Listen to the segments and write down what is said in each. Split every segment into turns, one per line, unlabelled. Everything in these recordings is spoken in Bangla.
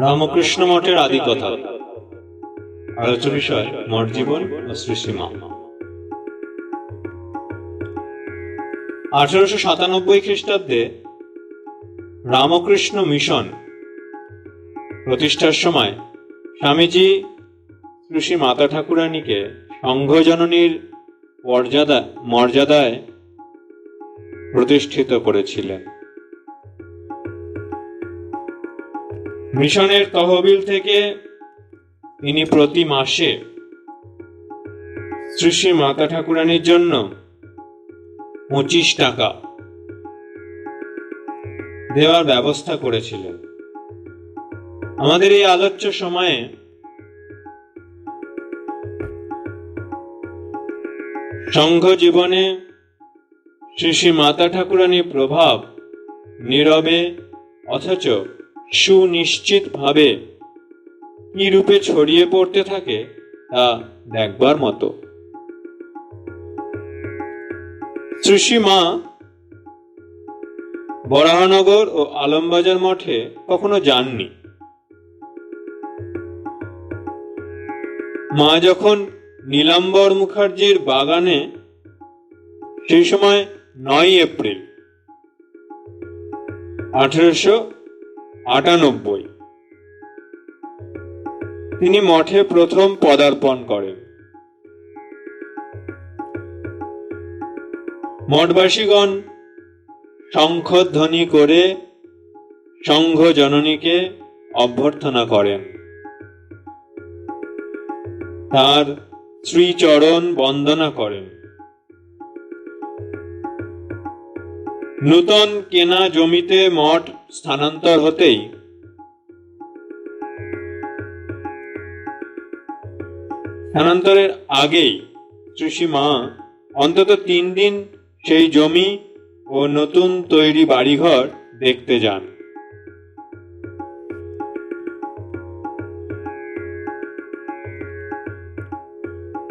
রামকৃষ্ণ মঠের আদি কথা। আলোচ্য বিষয়, মঠ জীবন ও শ্রীশ্রীমা আঠারোশো সাতানব্বই খ্রিস্টাব্দে রামকৃষ্ণ মিশন প্রতিষ্ঠার সময় স্বামীজি শ্রী মাতা ঠাকুরানীকে সংঘজননীর মর্যাদা, মর্যাদায় প্রতিষ্ঠিত করেছিলেন। মিশনের তহবিল থেকে তিনি প্রতি মাসে শ্রী শ্রী মাতা ঠাকুরানীর জন্য পঁচিশ টাকা দেওয়ার ব্যবস্থা করেছিলেন। আমাদের এই আলোচ্য সময়ে সংঘ জীবনে শ্রী শ্রী মাতা ঠাকুরানীর প্রভাব নীরবে, অথচ সুনিশ্চিতভাবে কি রূপে ছড়িয়ে পড়তে থাকে তা দেখবার মতো। শ্রী শ্রী মা বরাহনগর ও আলমবাজার মঠে কখনো যাননি। মা যখন নীলাম্বর মুখার্জির বাগানে সেই সময় নয় এপ্রিল আঠেরোশো আটানব্বই। তিনি মঠে প্রথম পদার্পণ করেন। মঠবাসীগণ শঙ্খধ্বনি করে সংঘ জননীকে অভ্যর্থনা করেন। তার শ্রীচরণ বন্দনা করেন। নূতন কেনা জমিতে মঠ স্থানান্তর হতেই স্থানান্তরের আগেই মা অন্তত তিন দিন সেই জমি ও নতুন তৈরি বাড়িঘর দেখতে যান।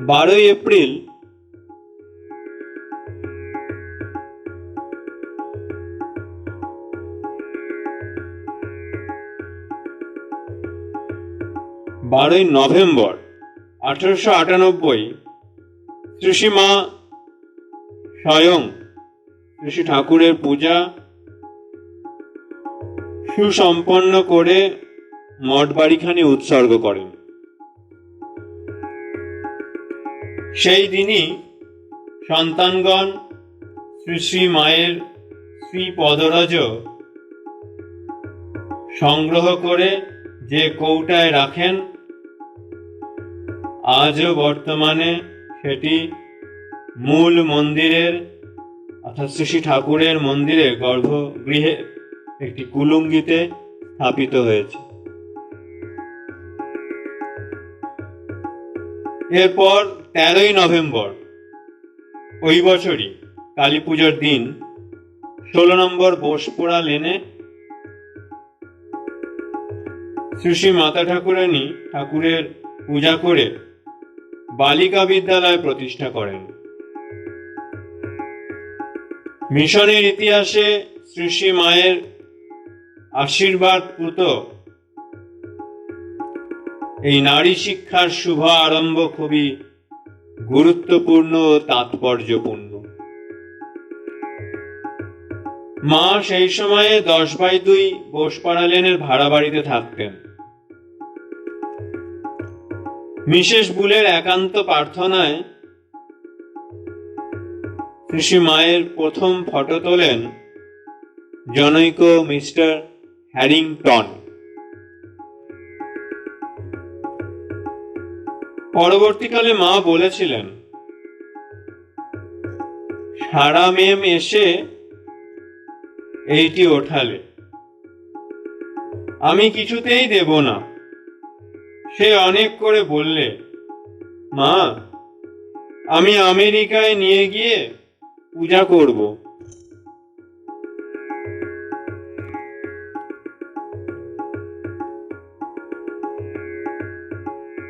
বারোই এপ্রিল বারোই নভেম্বর আঠারোশো আটানব্বই শ্রীমা স্বয়ং শ্রী ঠাকুরের পূজা সুসম্পন্ন করে মঠ বাড়িখানি উৎসর্গ করেন। সেই দিনই সন্তানগণ শ্রী শ্রী মায়ের শ্রী পদরাজ সংগ্রহ করে যে কৌটায় রাখেন আজও বর্তমানে সেটি মূল মন্দিরের, অর্থাৎ শ্রী ঠাকুরের মন্দিরের গর্ভগৃহে একটি কুলুঙ্গিতে স্থাপিত হয়েছে। এরপর তেরোই নভেম্বর, ওই বছরই কালী পুজোর দিন, ষোলো নম্বর বোসপুরা লেনে শ্রী শ্রী মাতা ঠাকুরানী ঠাকুরের পূজা করে বালিকা বিদ্যালয় প্রতিষ্ঠা করেন। মিশনের ইতিহাসে শ্রী মায়ের আশীর্বাদ পুত। এই নারী শিক্ষার শুভ আরম্ভ খুবই গুরুত্বপূর্ণ ও তাৎপর্যপূর্ণ। মা সেই সময়ে দশ বাই দুই বোসপাড়া লেনের ভাড়া বাড়িতে থাকতেন। মিসেস বুলের একান্ত প্রার্থনায় শ্রী মায়ের প্রথম ফটো তোলেন জনৈক মিস্টার হ্যারিংটন। পরবর্তীকালে মা বলেছিলেন, সারা মেম এসে এইটি ওঠালে। আমি কিছুতেই দেব না। সে অনেক করে বললে, মা, আমি আমেরিকায় নিয়ে গিয়ে পূজা করব।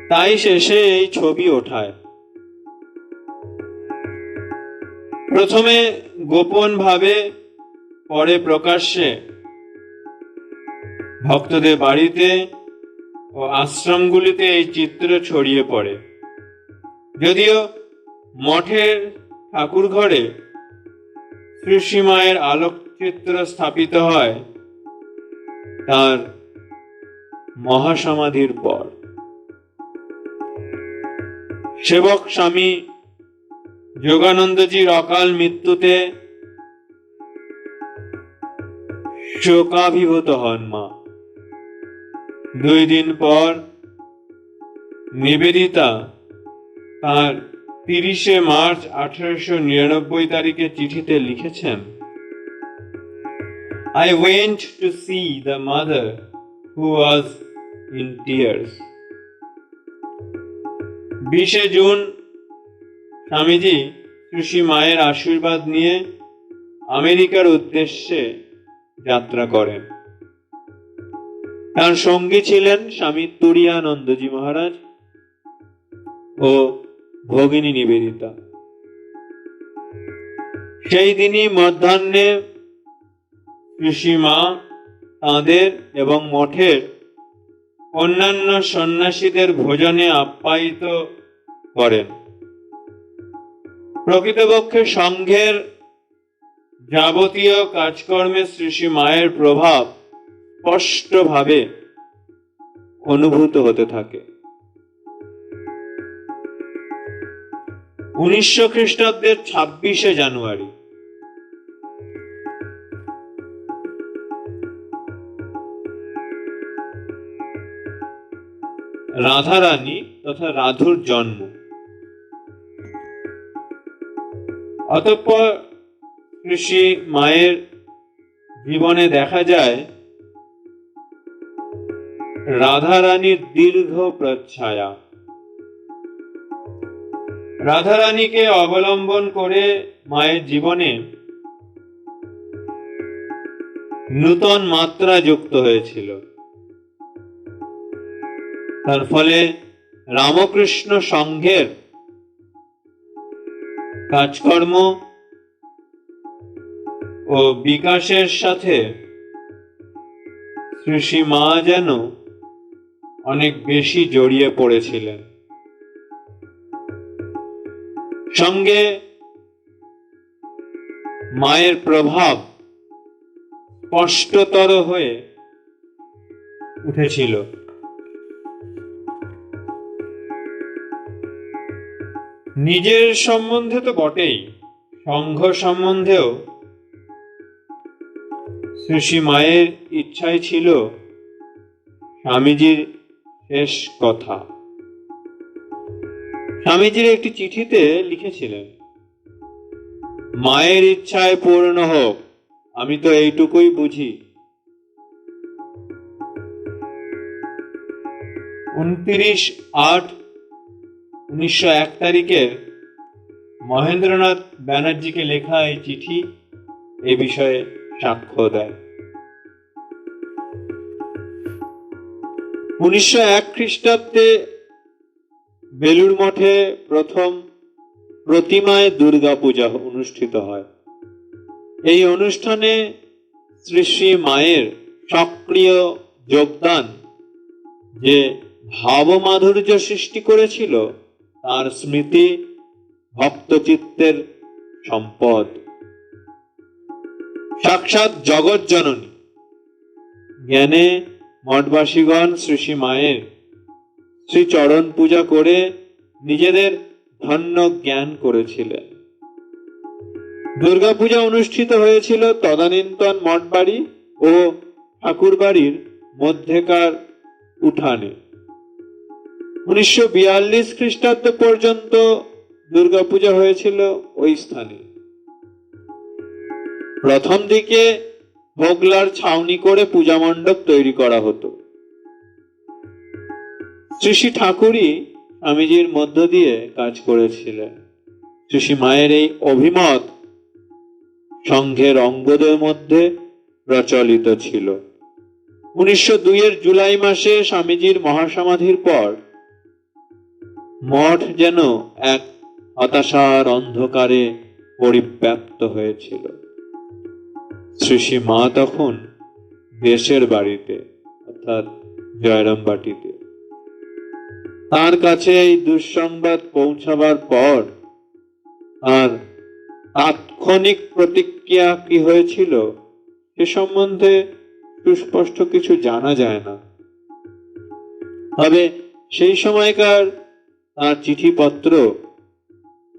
তাই শেষে এই ছবি ওঠায়। প্রথমে গোপন ভাবে পরে প্রকাশ্যে। ভক্তদের বাড়িতে ও আশ্রমগুলিতে এই চিত্র ছড়িয়ে পড়ে। যদিও মঠের ঠাকুর ঘরে শ্রীশ্রীমায়ের আলোকচিত্র স্থাপিত হয়, তার মহাসমাধির পর। সেবক স্বামী যোগানন্দজির অকাল মৃত্যুতে শোকাভিভূত হন মা। দুই দিন পর নিবেদিতা তার তিরিশে মার্চ আঠারোশো নিরানব্বই তারিখে চিঠিতে লিখেছেন, I went to see the mother who was in tears. বিশে জুন স্বামীজি শ্রী মায়ের আশীর্বাদ নিয়ে আমেরিকার উদ্দেশ্যে যাত্রা করেন তার সঙ্গী ছিলেন স্বামী তুরিয়ানন্দজি মহারাজ ও ভগিনী নিবেদিতা। সেই দিনই মধ্যাহ্নে ঋষিমা তাঁদের এবং মঠের অন্যান্য সন্ন্যাসীদের ভোজনে আপ্যায়িত করেন। প্রকৃতপক্ষে সংঘের যাবতীয় কাজকর্মে শ্রী মায়ের প্রভাব স্পষ্টভাবে অনুভূত হতে থাকে। উনিশশো খ্রিস্টাব্দের ছাব্বিশে জানুয়ারি। রাধারানী তথা রাধুর জন্ম। অতঃপর কৃষি মায়ের জীবনে দেখা যায় রাধারানীর দীর্ঘ প্রচ্ছায়া। রাধারানীকে অবলম্বন করে মায়ের জীবনে নূতন মাত্রা যুক্ত হয়েছিল। তার ফলে রামকৃষ্ণ সংঘের কাজকর্ম ও বিকাশের সাথে শ্রী মা যেন অনেক বেশি জড়িয়ে পড়েছিলেন। সঙ্গে মায়ের প্রভাব স্পষ্টতর হয়ে উঠেছিল। নিজের সম্বন্ধে তো বটেই, সংঘ সম্বন্ধেও। শ্রী মায়ের ইচ্ছাই ছিল স্বামীজির শেষ কথা। স্বামীজির একটি চিঠিতে লিখেছিলেন, মায়ের ইচ্ছায় পূর্ণ হোক, আমি তো এইটুকুই বুঝি। উনত্রিশ আট উনিশশো এক তারিখের মহেন্দ্রনাথ ব্যানার্জিকে লেখা এই চিঠি এ বিষয়ে সাক্ষ্য দেয়। উনিশশো এক খ্রিস্টাব্দে বেলুড় মঠে প্রথম প্রতিমায় দুর্গা পূজা অনুষ্ঠিত হয়। এই অনুষ্ঠানে শ্রী শ্রী মায়ের সক্রিয় যোগদান যে ভাবমাধুর্য সৃষ্টি করেছিল, তার স্মৃতি ভক্তচিত্তের সম্পদ। সাক্ষাৎ জগৎ জননী জ্ঞানে মঠবাসীগণ, শ্রী মায়ের শ্রীচরণ পূজা করে নিজেদের ধন্য জ্ঞান করেছিলেন। দুর্গাপূজা অনুষ্ঠিত হয়েছিল তদানীন্তন মঠবাড়ি ও ঠাকুরবাড়ির মধ্যেকার উঠানে। উনিশশো বিয়াল্লিশ খ্রিস্টাব্দ পর্যন্ত দুর্গাপূজা হয়েছিল ওই স্থানে। প্রথম দিকে হোগলার ছাউনি করে পূজা মণ্ডপ তৈরি করা হতো। শ্রী ঠাকুরই স্বামীজির মধ্য দিয়ে কাজ করেছিলেন। শ্রী মায়ের এই অভিমত সংঘের অঙ্গদের মধ্যে প্রচলিত ছিল। উনিশশো দুইয়ের জুলাই মাসে স্বামীজির মহাসমাধির পর মঠ যেন এক হতাশার অন্ধকারে পরিব্যাপ্ত হয়েছিল। শ্রী মা তখন দেশের বাড়িতে, অর্থাৎ জয়রাম বাটিতে। তার কাছে এই দুঃসংবাদ পৌঁছাবার পর আর তাৎক্ষণিক প্রতিক্রিয়া কি হয়েছিল, সে সম্বন্ধে সুস্পষ্ট কিছু জানা যায় না। তবে সেই সময়কার তার চিঠিপত্র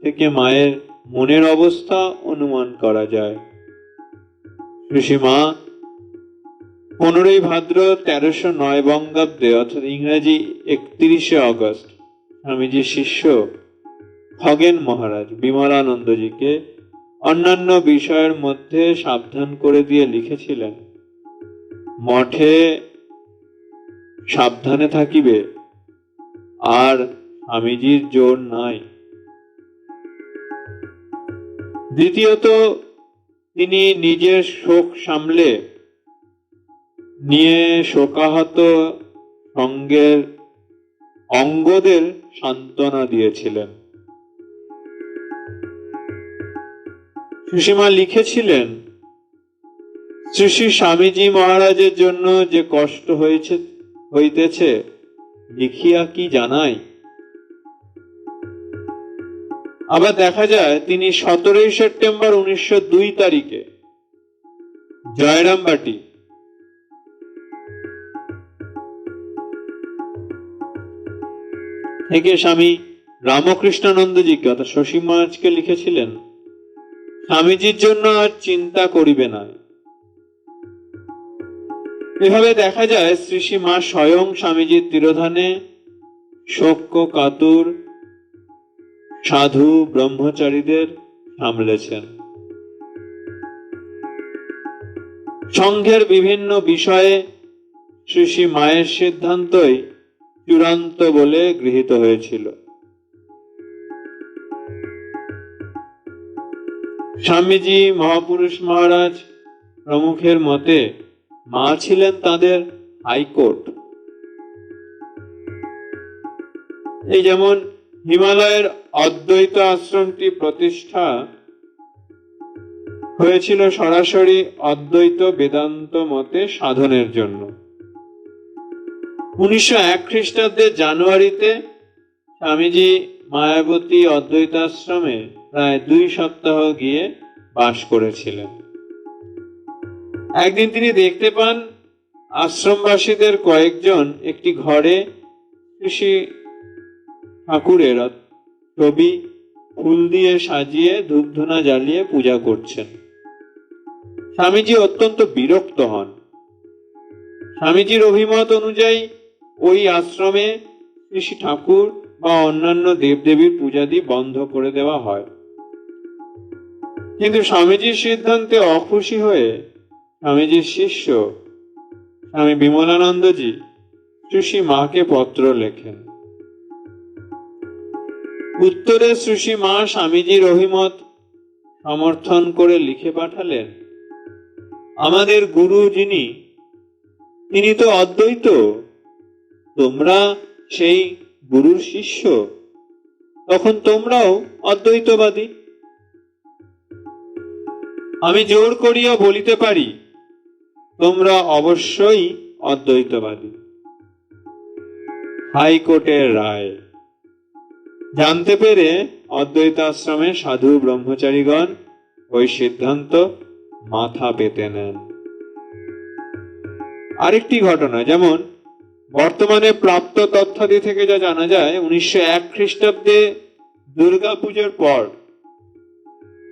থেকে মায়ের মনের অবস্থা অনুমান করা যায়। ঋষিমা, পনেরোই ভাদ্র তেরোশো নয় বঙ্গাব্দে, অর্থাৎ ইংরেজি একত্রিশে অগস্ট স্বামীজির শিষ্য খগেন মহারাজ বিমলানন্দজিকে অন্যান্য বিষয়ের মধ্যে সাবধান করে দিয়ে লিখেছিলেন, মঠে সাবধানে থাকিবে, আর স্বামীজির জোর নাই। দ্বিতীয়ত তিনি নিজের শোক সামলে নিয়ে শোকাহত সঙ্গের অঙ্গদের সান্ত্বনা দিয়েছিলেন। সুষীমা লিখেছিলেন, শ্রী স্বামীজি মহারাজের জন্য যে কষ্ট হয়েছে, হইতেছে, লিখিয়া কি জানাই? আবার দেখা যায় তিনি সতেরোই সেপ্টেম্বর উনিশশো দুই তারিখে জয়রামবাটি থেকে স্বামী রামকৃষ্ণানন্দজিকে, অর্থাৎ শশী মহারাজকে লিখেছিলেন, স্বামীজির জন্য আর চিন্তা করিবে না। এভাবে দেখা যায় শ্রী মা স্বয়ং স্বামীজির তিরোধানে শোক, কাতুর সাধু ব্রহ্মচারীদের সামলেছেন। সংঘের বিভিন্ন বিষয়ে শ্রী শ্রী মায়ের সিদ্ধান্তই চূড়ান্ত বলে গৃহীত হয়েছিল। স্বামীজি মহাপুরুষ মহারাজ প্রমুখের মতে মা ছিলেন তাদের হাইকোর্ট। এই যেমন হিমালয়ের অদ্বৈত আশ্রমটি প্রতিষ্ঠা হয়েছিল সরাসরি অদ্বৈত বেদান্ত মতে সাধনের জন্য। উনিশশো এক খ্রিস্টাব্দের জানুয়ারিতে স্বামীজি মায়াবতী অদ্বৈতাশ্রমে প্রায় দুই সপ্তাহ গিয়ে বাস করেছিলেন। একদিন তিনি দেখতে পান, আশ্রমবাসীদের কয়েকজন একটি ঘরে কৃষি ঠাকুরের ছবি ফুল দিয়ে সাজিয়ে, ধূপধুনা জ্বালিয়ে পূজা করছেন। স্বামীজি অত্যন্ত বিরক্ত হন। স্বামীজির অভিমত অনুযায়ী ওই আশ্রমে ঋষি ঠাকুর বা অন্যান্য দেবদেবীর পূজাদি বন্ধ করে দেওয়া হয়। কিন্তু স্বামীজির সিদ্ধান্তে অখুশি হয়ে স্বামীজির শিষ্য স্বামী বিমলানন্দজি শ্রী মাকে পত্র লেখেন। উত্তরে শ্রী মা স্বামীজির অভিমত সমর্থন করে লিখে পাঠালেন, আমাদের গুরু যিনি, তিনি তো অদ্বৈত, তোমরা সেই গুরুর শিষ্য, তখন তোমরাও অদ্বৈতবাদী। আমি জোর করিয়া বলিতে পারি, তোমরা অবশ্যই অদ্বৈতবাদী। হাইকোর্টের রায়। জানতে পেরে অদ্বৈত আশ্রমের সাধু ব্রহ্মচারীগণ ওই সিদ্ধান্ত মাথা পেতে নেন। আরেকটি ঘটনা, যেমন বর্তমানে প্রাপ্ত তথ্যাদি থেকে যা জানা যায়, উনিশশো এক খ্রিস্টাব্দে দুর্গা পুজোর পর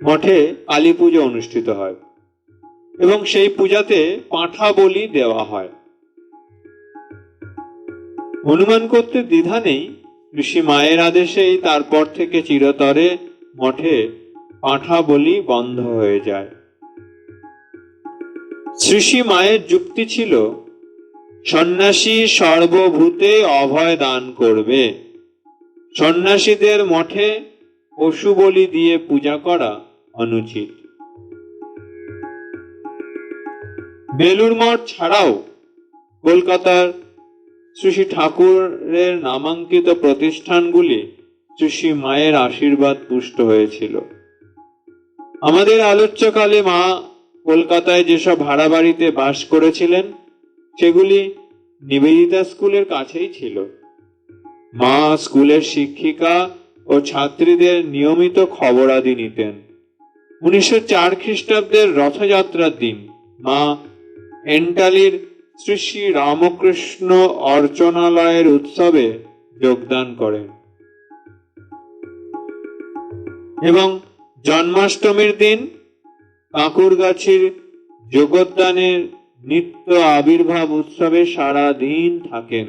মঠে কালী পুজো অনুষ্ঠিত হয় এবং সেই পূজাতে পাঁঠা বলি দেওয়া হয়। অনুমান করতে দ্বিধা নেই ঋষি মায়ের আদেশেই তারপর থেকে চিরতরে মঠে পাঁঠা বলি বন্ধ হয়ে যায়। শ্রী মায়ের যুক্তি ছিল, সন্ন্যাসী সর্বভূতে অভয় দান করবে। সন্ন্যাসীদের মঠে পশু বলি দিয়ে পূজা করা অনুচিত। বেলুর মঠ ছাড়াও কলকাতার শ্রী ঠাকুরের নামাঙ্কিত প্রতিষ্ঠানগুলি শ্রী মায়ের আশীর্বাদ পুষ্ট হয়েছিল। আমাদের আলোচ্যকালে মা কলকাতায় যেসব ভাড়া বাড়িতে বাস করেছিলেন, সেগুলি নিবেদিতা স্কুলের কাছেই ছিল। মা স্কুলের শিক্ষিকা ও ছাত্রীদের নিয়মিত খবরাদি নিতেন। উনিশশো চার খ্রিস্টাব্দের রথযাত্রার দিন মা এন্টালির শ্রী শ্রী রামকৃষ্ণ অর্চনালয়ের উৎসবে যোগদান করেন। এবং জন্মাষ্টমীর দিন কাঁকুরগাছির যোগদানের নিত্য আবির্ভাব উৎসবে সারা দিন থাকেন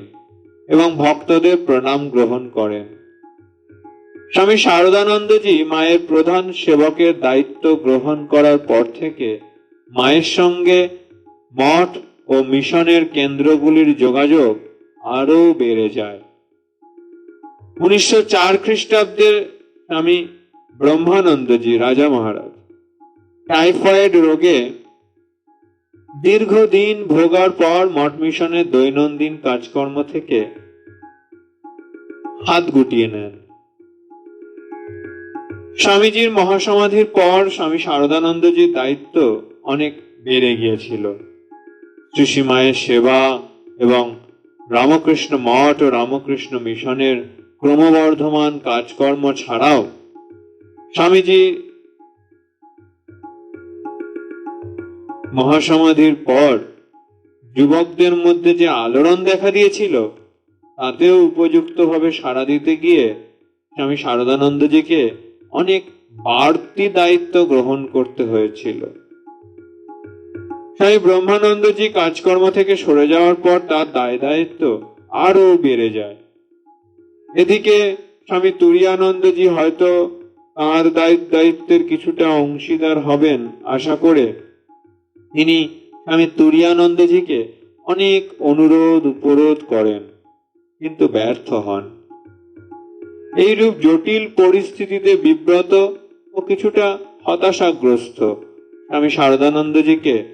এবং ভক্তদের প্রণাম গ্রহণ করেন। স্বামী শারদানন্দজি মায়ের প্রধান সেবকের দায়িত্ব গ্রহণ করার পর থেকে মায়ের সঙ্গে মঠ ও মিশনের কেন্দ্রগুলির যোগাযোগ আরও বেড়ে যায়। উনিশশো চার খ্রিস্টাব্দের স্বামী ব্রহ্মানন্দজি, রাজা মহারাজ, টাইফয়েড রোগে দীর্ঘদিন ভোগার পর মঠ মিশনের দৈনন্দিন কাজকর্ম থেকে হাত গুটিয়ে নেন। স্বামীজির মহাসমাধির পর স্বামী শারদানন্দজির দায়িত্ব অনেক বেড়ে গিয়েছিল। শ্রী মায়ের সেবা এবং রামকৃষ্ণ মঠ ও রামকৃষ্ণ মিশনের ক্রমবর্ধমান কাজকর্ম ছাড়াও স্বামীজি মহাসমাধির পর যুবকদের মধ্যে যে আলোড়ন দেখা দিয়েছিল, তাতেও উপযুক্তভাবে সাড়া দিতে গিয়ে স্বামী শারদানন্দজিকে অনেক বাড়তি দায়িত্ব গ্রহণ করতে হয়েছিল। স্বামী ব্রহ্মানন্দজি কাজকর্ম থেকে সরে যাওয়ার পর তার দায় দায়িত্ব আরও বেড়ে যায়। এদিকে স্বামী তুরিয়ানন্দজি হয়তো তাঁর দায়িত্ব দায়িত্বের কিছুটা অংশীদার হবেন আশা করে। তিনি স্বামী তুরিয়ানন্দজিকে অনেক অনুরোধ উপরোধ করেন, কিন্তু ব্যর্থ হন। এইরূপ জটিল পরিস্থিতিতে বিব্রত ও কিছুটা হতাশাগ্রস্ত স্বামী শারদানন্দজিকে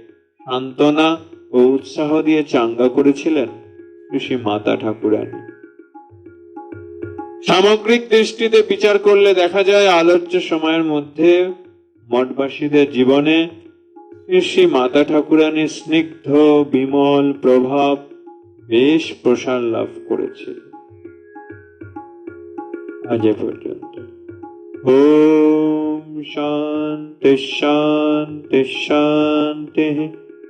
সান্ত্বনা ও উৎসাহ দিয়ে চাঙ্গা করেছিলেন ঋষি মাতা ঠাকুরানী। সামগ্রিক দৃষ্টিতে বিচার করলে দেখা যায় আলোচ্য সময়ের মধ্যে মঠবাসীদের জীবনে শ্রী মাতা ঠাকুরানীর স্নিগ্ধ, বিমল প্রভাব বেশ প্রসার লাভ করেছিল আজ পর্যন্ত। ওম শান্তি শান্তি শান্তি।